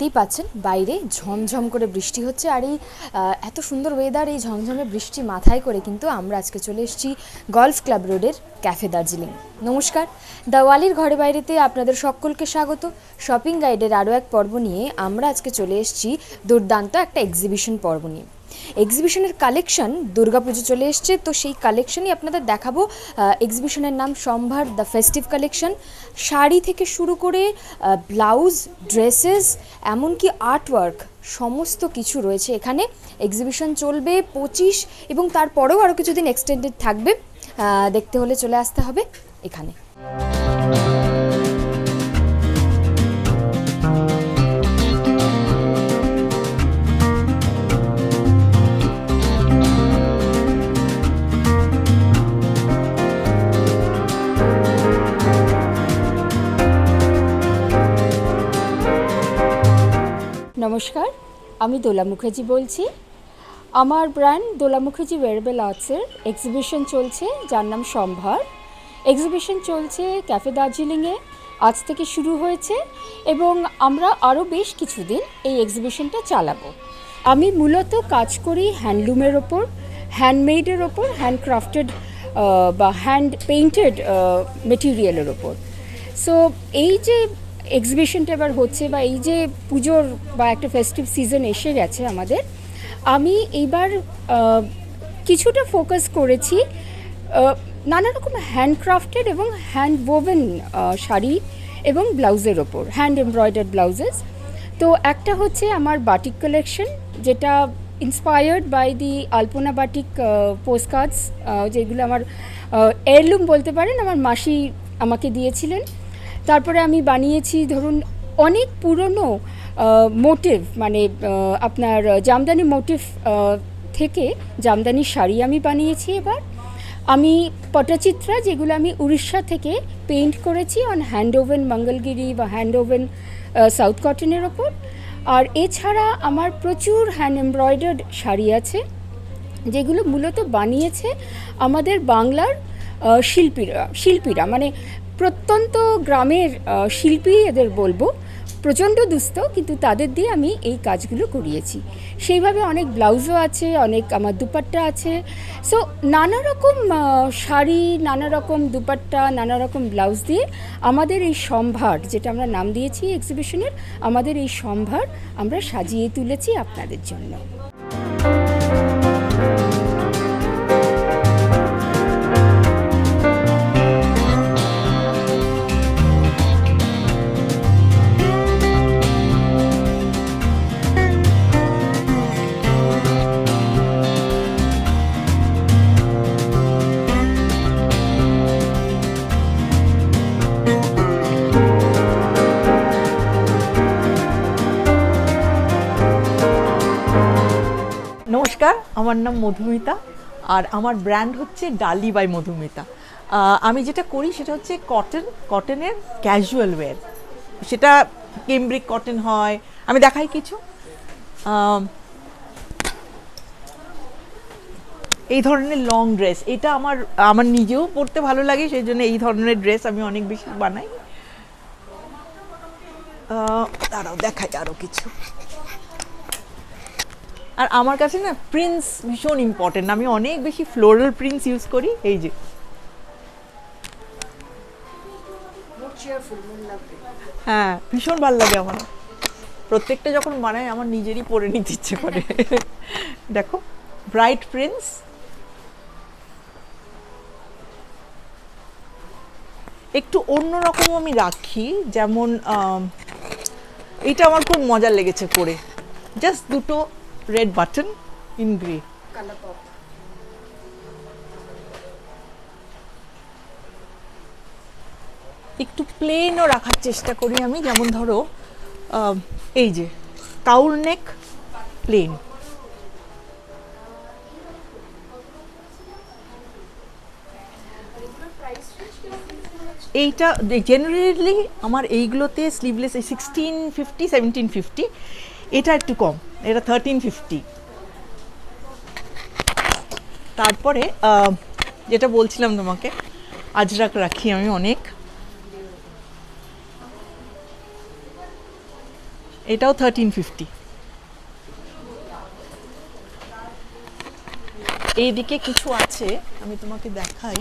দেখতেই পাচ্ছেন, বাইরে ঝমঝম করে বৃষ্টি হচ্ছে আর এই এত সুন্দর ওয়েদার এই ঝমঝমে বৃষ্টি মাথায় করে কিন্তু আমরা আজকে চলে এসেছি গলফ ক্লাব রোডের ক্যাফে দার্জিলিং নমস্কার দাওয়ালির ঘরে বাইরেতে আপনাদের সকলকে স্বাগত। শপিং গাইডের আরও এক পর্ব নিয়ে আমরা আজকে চলে এসেছি দুর্দান্ত একটা এক্সিবিশন পর্ব নিয়ে। এক্সিবিশনের কালেকশন দুর্গাপুজো চলে এসছে, তো সেই কালেকশনই আপনাদের দেখাবো। এক্সিবিশনের নাম সম্ভার দ্য ফেস্টিভ কালেকশন শাড়ি থেকে শুরু করে ব্লাউজ ড্রেসেস এমনকি আর্টওয়ার্ক সমস্ত কিছু রয়েছে এখানে। এক্সিবিশন চলবে পঁচিশ এবং তারপরেও আরও কিছুদিন এক্সটেন্ডেড থাকবে। দেখতে হলে চলে আসতে হবে এখানে। নমস্কার, আমি দোলা মুখার্জি বলছি। আমার ব্র্যান্ড দোলা মুখার্জি ওয়েরেবল আর্টসের এক্সিবিশন চলছে, যার নাম সম্ভার। এক্সিবিশন চলছে ক্যাফে দার্জিলিংয়ে আজ থেকে শুরু হয়েছে এবং আমরা আরও বেশ কিছুদিন এই এক্সিবিশনটা চালাবো। আমি মূলত কাজ করি হ্যান্ডলুমের ওপর হ্যান্ডমেডের ওপর হ্যান্ডক্রাফটেড বা হ্যান্ড পেইন্টেড মেটেরিয়ালের ওপর। সো এই যে এক্সিবিশনটা এবার হচ্ছে বা এই যে পুজোর বা একটা ফেস্টিভ সিজন এসে গেছে আমাদের, আমি এইবার কিছুটা ফোকাস করেছি নানা রকম হ্যান্ডক্রাফটেড এবং হ্যান্ড ওভেন শাড়ি এবং ব্লাউজের ওপর হ্যান্ড এমব্রয়ডার্ড ব্লাউজেস। তো একটা হচ্ছে আমার বাটিক কালেকশন যেটা inspired by the alpana batik postcards যেগুলো আমার এয়ারলুম বলতে পারেন, আমার মাসি আমাকে দিয়েছিলেন। তারপরে আমি বানিয়েছি, ধরুন, অনেক পুরনো মোটিভ মানে আপনার জামদানি মোটিভ থেকে জামদানি শাড়ি আমি বানিয়েছি এবার। আমি পটচিত্রা যেগুলো আমি উড়িষ্যা থেকে পেইন্ট করেছি অন হ্যান্ড ওভেন মঙ্গলগিরি বা হ্যান্ড ওভেন সাউথ কটনের ওপর। আর এছাড়া আমার প্রচুর হ্যান্ড এমব্রয়ডার্ড শাড়ি আছে, যেগুলো মূলত বানিয়েছে আমাদের বাংলার শিল্পীরা শিল্পীরা মানে প্রত্যন্ত গ্রামের শিল্পী এদের বলব, প্রচণ্ড দুস্থ, কিন্তু তাদের দিয়ে আমি এই কাজগুলো করিয়েছি। সেইভাবে অনেক ব্লাউজও আছে, অনেক আমার দুপাট্টা আছে। সো নানা রকম শাড়ি নানা রকম দুপাট্টা নানা রকম ব্লাউজ দিয়ে আমাদের এই সম্ভার, যেটা আমরা নাম দিয়েছি এক্সিবিশনের আমাদের এই সম্ভার আমরা সাজিয়ে তুলেছি আপনাদের জন্য। আমার নাম মধুমিতা আর আমার ব্র্যান্ড হচ্ছে ডালি বাই মধুমিতা। আমি যেটা করি সেটা হচ্ছে কটন কটনের ক্যাজুয়াল ওয়্যার সেটা কেমব্রিক কটন হয়, আমি দেখাই কিছু। এই ধরনের লং ড্রেস এটা আমার আমার নিজেও পরতে ভালো লাগে, সেই জন্য এই ধরনের ড্রেস আমি অনেক বেশি বানাই। দাঁড়াও, দেখাই আরও কিছু। আর আমার কাছে না প্রিন্স ভীষণ ইম্পর্টেন্ট আমি অনেক বেশি ফ্লোরাল প্রিন্স ইউজ করি, এই যে। হ্যাঁ ভীষণ ভালো লাগে আমার। প্রত্যেকটা যখন বানাই, আমার নিজেরই পরে নিতে ইচ্ছে করে। দেখো ব্রাইট প্রিন্স একটু অন্যরকম আমি রাখি, যেমন এটা আমার খুব মজা লেগেছে করে। জাস্ট দুটো রেড বাটন ইন গ্রে একটু প্লেনও রাখার চেষ্টা করি আমি যেমন ধরো এই যে কাউল নেক প্লেন এইটা জেনারেলি আমার এইগুলোতে স্লিভলেস এই সিক্সটিন ফিফটি সেভেন্টিন ফিফটি এটা একটু কম। এটা থার্টিন ফিফটি তারপরে যেটা বলছিলাম তোমাকে, আজরাক রাখি আমি অনেক। এটাও থার্টিন ফিফটি এইদিকে কিছু আছে, আমি তোমাকে দেখাই।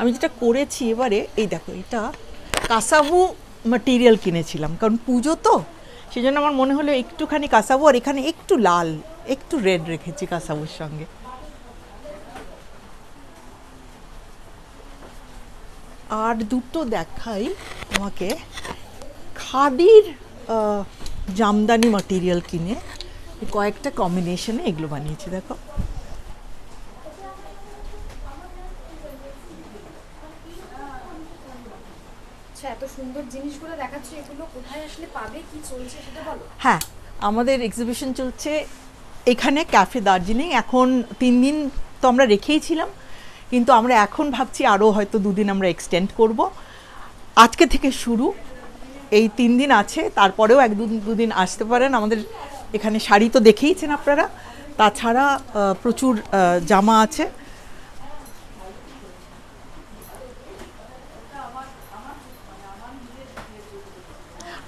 আমি যেটা করেছি এবারে, এই দেখো, এটা কাসাবু মাটেরিয়াল কিনেছিলাম। কারণ পুজো তো সেই জন্য আমার মনে হলো একটুখানি কাসাবু, আর এখানে একটু লাল, একটু রেড রেখেছি কাসাবুর সঙ্গে। আর দুটো দেখাই আমাকে খাদির জামদানি মাটেরিয়াল কিনে, কয়েকটা কম্বিনেশনে এগুলো বানিয়েছি, দেখো। আচ্ছা এত সুন্দর জিনিসগুলো দেখাচ্ছ, এগুলো কোথায় আসলে পাবে, কি চলছে সেটা বলো। হ্যাঁ আমাদের এক্সিবিশন চলছে এখানে ক্যাফে দার্জিলিং। এখন তিন দিন তো আমরা রেখেই ছিলাম, কিন্তু আমরা এখন ভাবছি আরও হয়তো দুদিন আমরা এক্সটেন্ড করব। আজকে থেকে শুরু, এই তিন দিন আছে, তারপরেও এক দুদিন আসতে পারেন। আমাদের এখানে শাড়ি তো দেখেইছেন আপনারা। তাছাড়া প্রচুর জামা আছে।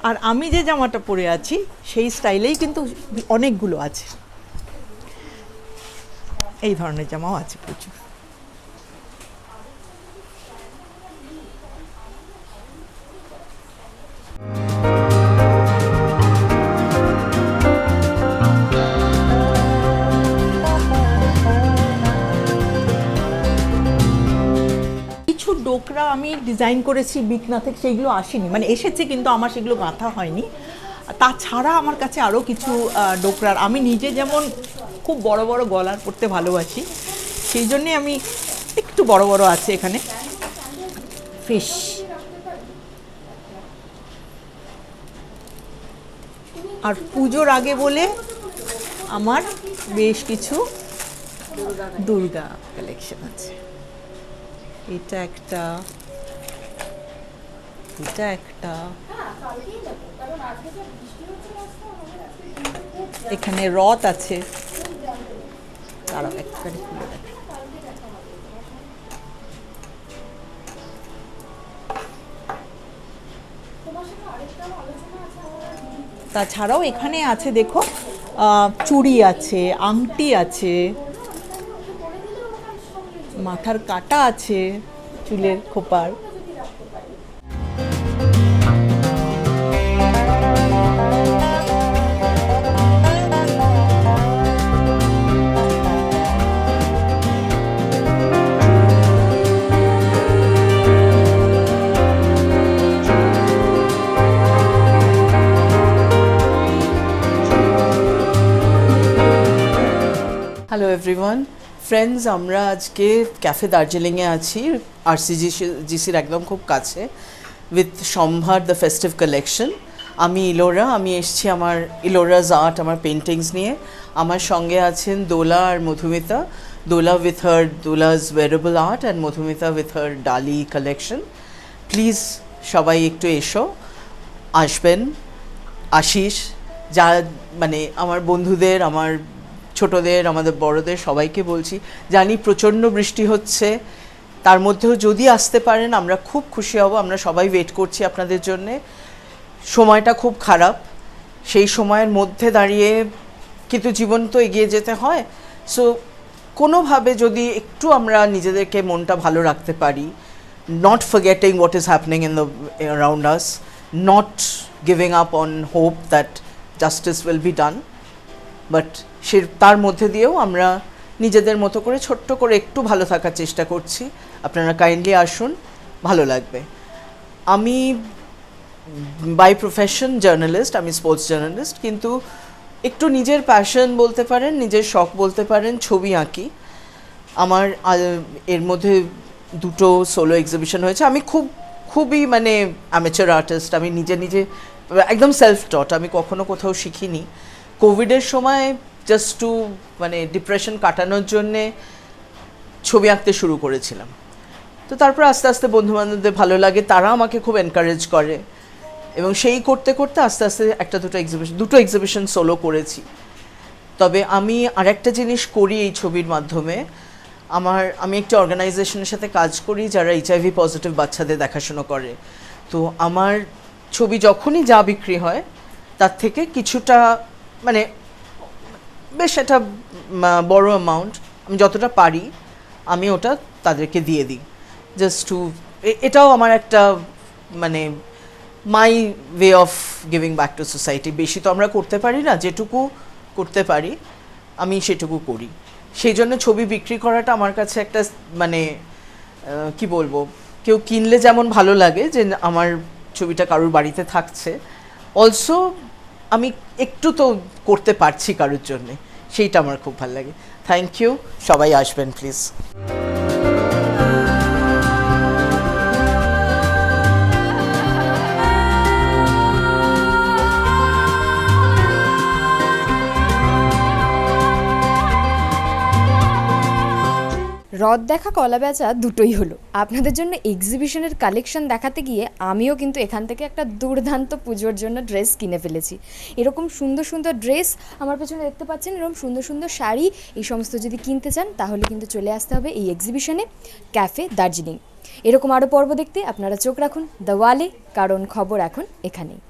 আর আমি যে জামাটা পরে আছি, সেই স্টাইলেই কিন্তু অনেকগুলো আছে। এই ধরনের জামাও আছে প্রচুর। কিছু ডোকরা আমি ডিজাইন করেছি বিকনা থেকে সেগুলো আসেনি। মানে এসেছে কিন্তু আমার সেগুলো গাঁথা হয়নি। তাছাড়া আমার কাছে আরও কিছু ডোকরার। আমি নিজে যেমন খুব বড় বড় গলার পরতে ভালোবাসি, সেই জন্যে আমি একটু বড় বড় আছে এখানে। ফিশ। আর পুজোর আগে বলে আমার বেশ কিছু দুর্গা কালেকশন আছে। এটা একটা এটা একটা। এখানে রথ আছে। তাছাড়াও এখানে আছে, দেখো চুড়ি আছে, আংটি আছে। মাথার কাটা আছে চুলের খোপার। হ্যালো এভরিওয়ান ফ্রেন্ডস আমরা আজকে ক্যাফে দার্জিলিংয়ে আছি। আরসিজি জিসির একদম খুব কাছে। উইথ সম্ভার দ্য ফেস্টিভ কালেকশন আমি ইলোরা, আমি এসছি আমার ইলোরাজ আর্ট আমার পেন্টিংস নিয়ে। আমার সঙ্গে আছেন দোলা আর Madhumita. Dola with her Dola's wearable art and Madhumita with her Dali collection please সবাই একটু এসো। আসবেন। আশিস, যা মানে আমার বন্ধুদের, আমার ছোটদের আমাদের বড়দের সবাইকে বলছি জানি প্রচণ্ড বৃষ্টি হচ্ছে তার মধ্যেও যদি আসতে পারেন আমরা খুব খুশি হব আমরা সবাই ওয়েট করছি আপনাদের জন্যে। সময়টা খুব খারাপ সেই সময়ের মধ্যে দাঁড়িয়ে কিন্তু জীবন তো এগিয়ে যেতে হয়। সো কোনোভাবে যদি একটু আমরা নিজেদেরকে মনটা ভালো রাখতে পারি not forgetting what is happening in the around us, not giving up on hope that justice will be done, but সে তার মধ্যে দিয়েও আমরা নিজেদের মতো করে ছোট্ট করে একটু ভালো থাকার চেষ্টা করছি। আপনারা কাইন্ডলি আসুন, ভালো লাগবে। আমি বাই প্রফেশন জার্নালিস্ট আমি স্পোর্টস জার্নালিস্ট কিন্তু একটু নিজের প্যাশন বলতে পারেন, নিজের শখ বলতে পারেন, ছবি আঁকি। আমার এর মধ্যে দুটো সোলো এক্সিবিশন হয়েছে। আমি খুব, খুবই মানে অ্যামেচার আর্টিস্ট আমি নিজে নিজে, একদম সেলফ টট আমি কখনো কোথাও শিখিনি। কোভিডের সময় জাস্ট টু মানে ডিপ্রেশন কাটানোর জন্যে ছবি আঁকতে শুরু করেছিলাম। তো তারপর আস্তে আস্তে বন্ধু বান্ধবদের ভালো লাগে তারা আমাকে খুব এনকারেজ করে। এবং সেই করতে করতে আস্তে আস্তে একটা দুটো এক্সিবিশন দুটো এক্সিবিশন সোলো করেছি। তবে আমি আরেকটা জিনিস করি এই ছবির মাধ্যমে। আমার, আমি একটা অর্গানাইজেশনের সাথে কাজ করি যারা এইচআইভি পজিটিভ বাচ্চাদের দেখাশুনো করে। তো আমার ছবি যখনই যা বিক্রি হয়, তার থেকে কিছুটা মানে বেশ একটা বড় অ্যামাউন্ট আমি যতটা পারি, আমি ওটা তাদেরকে দিয়ে দিই। জাস্ট টু এটাও আমার একটা মানে my way of giving back to society বেশি তো আমরা করতে পারি না, যেটুকু করতে পারি, আমি সেটুকু করি। সেই জন্য ছবি বিক্রি করাটা আমার কাছে একটা মানে কি বলব, কেউ কিনলে যেমন ভালো লাগে যে, আমার ছবিটা কারোর বাড়িতে থাকছে। অলসো আমি একটু তো করতে পারছি কারোর জন্যে, সেইটা আমার খুব ভালো লাগে। থ্যাংক ইউ সবাই আসবেন প্লিজ রদ দেখা, কলা বেচা দুটোই হলো। আপনাদের জন্য এক্সিবিশনের কালেকশন দেখাতে গিয়ে আমিও কিন্তু এখান থেকে একটা দুর্দান্ত পুজোর জন্য ড্রেস কিনে ফেলেছি। এরকম সুন্দর সুন্দর ড্রেস আমার পেছনে দেখতে পাচ্ছেন, এরকম সুন্দর সুন্দর শাড়ি, এই সমস্ত যদি কিনতে চান তাহলে কিন্তু চলে আসতে হবে এই এক্সিবিশনে ক্যাফে দার্জিলিং এরকম আরও পর্ব দেখতে আপনারা চোখ রাখুন দ্য ওয়ালে কারণ খবর এখন এখানেই।